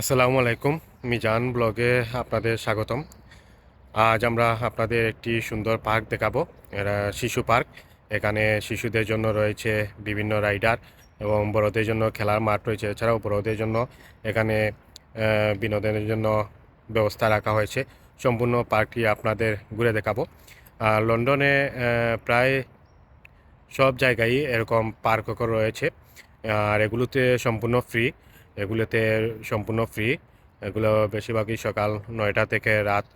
আসসালামু আলাইকুম, মিজান ব্লগে আপনাদের স্বাগতম। আজ আমরা আপনাদের একটি সুন্দর পার্ক দেখাবো। এরা শিশু পার্ক। এখানে শিশুদের জন্য রয়েছে বিভিন্ন রাইডার এবং বড়দের জন্য খেলার মাঠ রয়েছে। এছাড়াও বড়দের জন্য এখানে বিনোদনের জন্য ব্যবস্থা রাখা হয়েছে। সম্পূর্ণ পার্কটি আপনাদের ঘুরে দেখাবো। আর লন্ডনে প্রায় সব জায়গায় এরকম পার্ক রয়েছে। আর এগুলোতে সম্পূর্ণ ফ্রি। এগুলোতে সম্পূর্ণ ফ্রি এগুলো বেশিরভাগই সকাল নয়টা থেকে রাত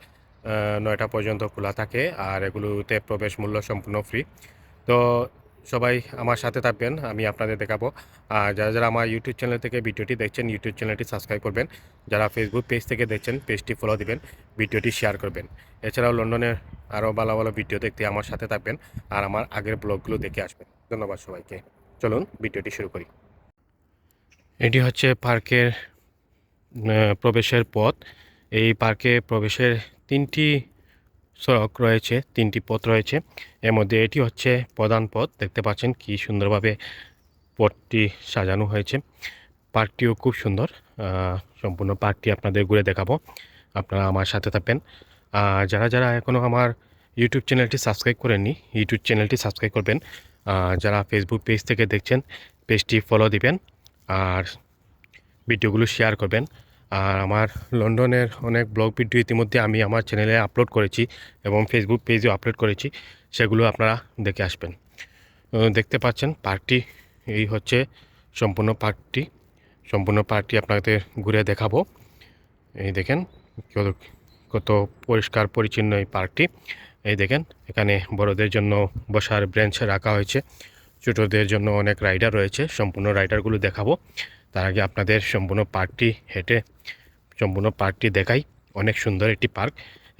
নয়টা পর্যন্ত খোলা থাকে আর এগুলোতে প্রবেশ মূল্য সম্পূর্ণ ফ্রি তো সবাই আমার সাথে থাকবেন, আমি আপনাদের দেখাবো। আর যারা যারা আমার ইউটিউব চ্যানেল থেকে ভিডিওটি দেখছেন ইউটিউব চ্যানেলটি সাবস্ক্রাইব করবেন। যারা ফেসবুক পেজ থেকে দেখছেন পেজটি ফলো দিবেন, ভিডিওটি শেয়ার করবেন। এছাড়াও লন্ডনের আরও ভালো ভালো ভিডিও দেখতে আমার সাথে থাকবেন। আর আমার আগের ব্লগগুলো দেখে আসবেন। ধন্যবাদ সবাইকে। চলুন, ভিডিওটি শুরু করি। এটি হচ্ছে পার্কের প্রবেশের পথ। এই পার্কে প্রবেশের তিনটি সড়ক রয়েছে, তিনটি পথ রয়েছে। এর মধ্যে এটি হচ্ছে প্রধান পথ। দেখতে পাচ্ছেন কি সুন্দরভাবে পথটি সাজানো হয়েছে। পার্কটিও খুব সুন্দর। সম্পূর্ণ পার্কটি আপনাদের ঘুরে দেখাবো। আপনারা আমার সাথে থাকবেন। যারা যারা এখনও আমার ইউটিউব চ্যানেলটি সাবস্ক্রাইব করেননি, ইউটিউব চ্যানেলটি সাবস্ক্রাইব করবেন। যারা ফেসবুক পেজ থেকে দেখছেন পেজটি ফলো দিবেন। আর ভিডিওগুলো শেয়ার করবেন। আর আমার লন্ডনের অনেক ব্লগ ভিডিও ইতিমধ্যে আমি আমার চ্যানেলে আপলোড করেছি এবং ফেসবুক পেজেও আপলোড করেছি, সেগুলো আপনারা দেখে আসবেন। দেখতে পাচ্ছেন পার্কটি এই হচ্ছে সম্পূর্ণ পার্কটি সম্পূর্ণ পার্কটি আপনাদের ঘুরে দেখাবো। এই দেখেন, কত কত পরিষ্কার পরিচ্ছন্ন এই পার্কটি এই দেখেন, এখানে বড়দের জন্য বসার বেঞ্চ রাখা হয়েছে। ছোটদের জন্য অনেক রাইডার রয়েছে, সম্পূর্ণ রাইডারগুলো দেখাবো। তার আগে আপনাদের সম্পূর্ণ পার্কটি হেঁটে সম্পূর্ণ পার্কটি দেখাই। অনেক সুন্দর একটি পার্ক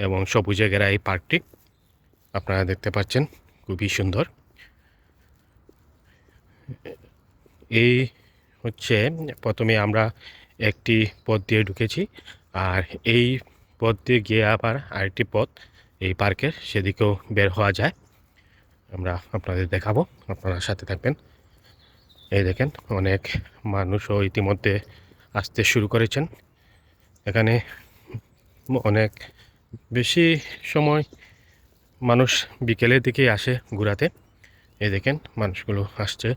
এবং সবুজে ঘেরা এই পার্কটি। আপনারা দেখতে পাচ্ছেন, খুবই সুন্দর। এই হচ্ছে, প্রথমে আমরা একটি পথ দিয়ে ঢুকেছি আর এই পথ দিয়ে গিয়ে আবার আরেকটি পথ এই পার্কের সেদিকেও বের হওয়া যায়। আমরা আপনাদের দেখাবো। আপনারা সাথে থাকবেন। এই দেখেন, অনেক মানুষও ইতিমধ্যে আসতে শুরু করেছেন। এখানে অনেক বেশি সময় মানুষ বিকেলের দিকেই আসে ঘোরাতে। এই দেখেন, মানুষগুলো আসছে।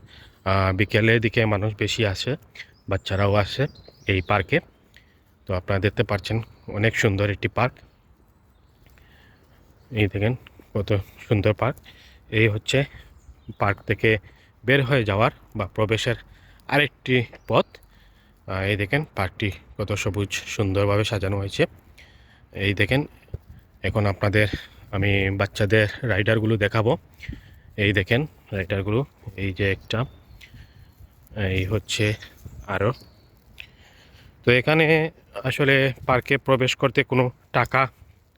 বিকেলের দিকে মানুষ বেশি আসে, বাচ্চারাও আসে এই পার্কে। তো আপনারা দেখতে পাচ্ছেন, অনেক সুন্দর একটি পার্ক। এই দেখেন, কত সুন্দর পার্ক। এই হচ্ছে পার্ক থেকে বের হয়ে যাওয়ার বা প্রবেশের আরেকটি পথ। এই দেখেন পার্কটি কত সবুজ সুন্দরভাবে সাজানো হয়েছে। এই দেখেন, এখন আপনাদের আমি বাচ্চাদের রাইডারগুলো দেখাবো। এই দেখেন রাইডারগুলো, এই যে একটা, এই হচ্ছে আরও। তো এখানে আসলে পার্কে প্রবেশ করতে কোনো টাকা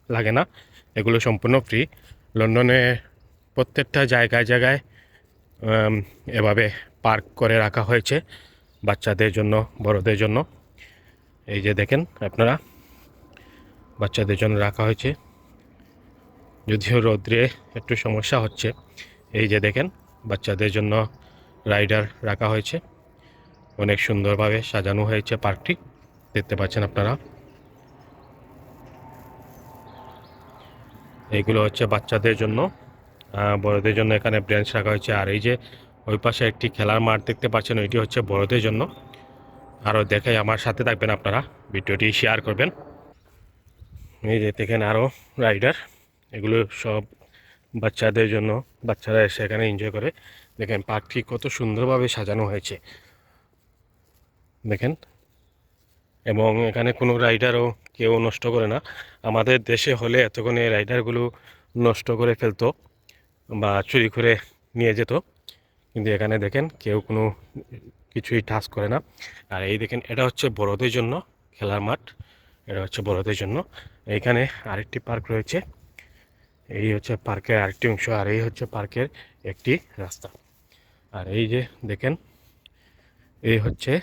লাগে না, এগুলো সম্পূর্ণ ফ্রি। লন্ডনে প্রত্যেকটা জায়গায় জায়গায় এভাবে পার্ক করে রাখা হয়েছে বাচ্চাদের জন্য, বড়দের জন্য। এই যে দেখেন আপনারা, বাচ্চাদের জন্য রাখা হয়েছে। যদিও রৌদ্রে একটু সমস্যা হচ্ছে, এই যে দেখেন বাচ্চাদের জন্য রাইডার রাখা হয়েছে। অনেক সুন্দরভাবে সাজানো হয়েছে পার্কটি, দেখতে পাচ্ছেন আপনারা। এইগুলো হচ্ছে বাচ্চাদের জন্য বড়দের জন্য এখানে ব্রেঞ্চ রাখা হয়েছে। আর এই যে ওই পাশে একটি খেলার মাঠ দেখতে পাচ্ছেন, ওইটি হচ্ছে বড়দের জন্য। আরও দেখে আমার সাথে থাকবেন আপনারা। ভিডিওটি শেয়ার করবেন। এই যে দেখেন আরও রাইডার এগুলো সব বাচ্চাদের জন্য বাচ্চারা এসে এখানে এনজয় করে। দেখেন পার্কটি কত সুন্দরভাবে সাজানো হয়েছে। দেখেন, এবং এখানে কোনো রাইডারও কেউ নষ্ট করে না। আমাদের দেশে হলে এতক্ষণে রাইডারগুলো নষ্ট করে ফেলতো। বা চুরি করে নিয়ে যেত। কিন্তু এখানে দেখেন কেউ কোনো কিছুই টাচ করে না। আর এই দেখেন, এটা হচ্ছে বড়দের জন্য খেলার মাঠ। এটা হচ্ছে বড়দের জন্য। এইখানে আরেকটি পার্ক রয়েছে। এই হচ্ছে পার্কের আরেকটি অংশ, আর এই হচ্ছে পার্কের একটি রাস্তা। আর এই যে দেখেন, এই হচ্ছে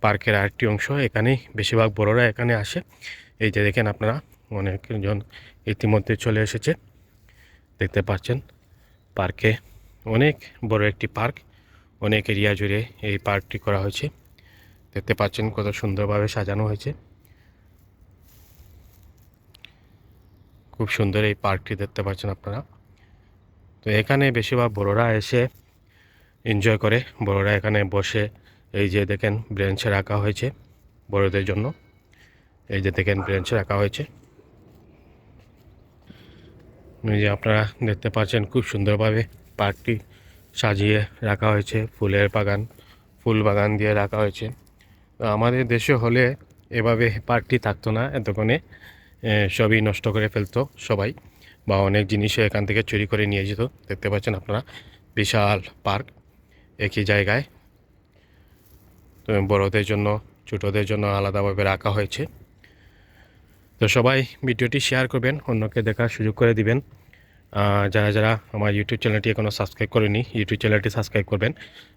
পার্কের আরেকটি অংশ। এখানেই বেশিরভাগ বড়রা এখানে আসে। এই যে দেখেন আপনারা, অনেকজন ইতিমধ্যে চলে এসেছে। দেখতে পাচ্ছেন। পার্কে অনেক বড় একটি পার্ক। অনেক এরিয়া জুড়ে এই পার্কটি করা হয়েছে। দেখতে পাচ্ছেন কত সুন্দরভাবে সাজানো হয়েছে। খুব সুন্দর এই পার্কটি দেখতে পাচ্ছেন আপনারা। তো এখানে বেশিরভাগ বড়রা এসে এনজয় করে। বড়রা এখানে বসে এই যে দেখেন, ব্রেঞ্চে রাখা হয়েছে বড়দের জন্য। এই যে দেখেন, ব্রেঞ্চে রাখা হয়েছে। এই যে আপনারা দেখতে পাচ্ছেন খুব সুন্দরভাবে পার্কটি সাজিয়ে রাখা হয়েছে, ফুলের বাগান, ফুল বাগান দিয়ে রাখা হয়েছে। আমাদের দেশে হলে এভাবে পার্কটি থাকতো না, এতক্ষণে সবই নষ্ট করে ফেলতো সবাই বা অনেক জিনিসও এখান থেকে চুরি করে নিয়ে যেত। দেখতে পাচ্ছেন আপনারা, বিশাল পার্ক একই জায়গায়। তো বড়দের জন্য, ছোটোদের জন্য আলাদাভাবে রাখা হয়েছে। তো সবাই ভিডিওটি শেয়ার করবেন, অন্যকে দেখার সুযোগ করে দিবেন। যারা যারা আমার ইউটিউব চ্যানেলটি এখনও সাবস্ক্রাইব করেনি ইউটিউব চ্যানেলটি সাবস্ক্রাইব করবেন।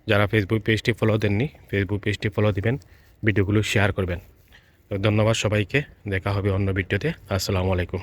যারা ফেসবুক পেজটি ফলো দেননি ফেসবুক পেজটি ফলো দিবেন, ভিডিওগুলো শেয়ার করবেন। তো ধন্যবাদ সবাইকে, দেখা হবে অন্য ভিডিওতে। আসসালামু আলাইকুম।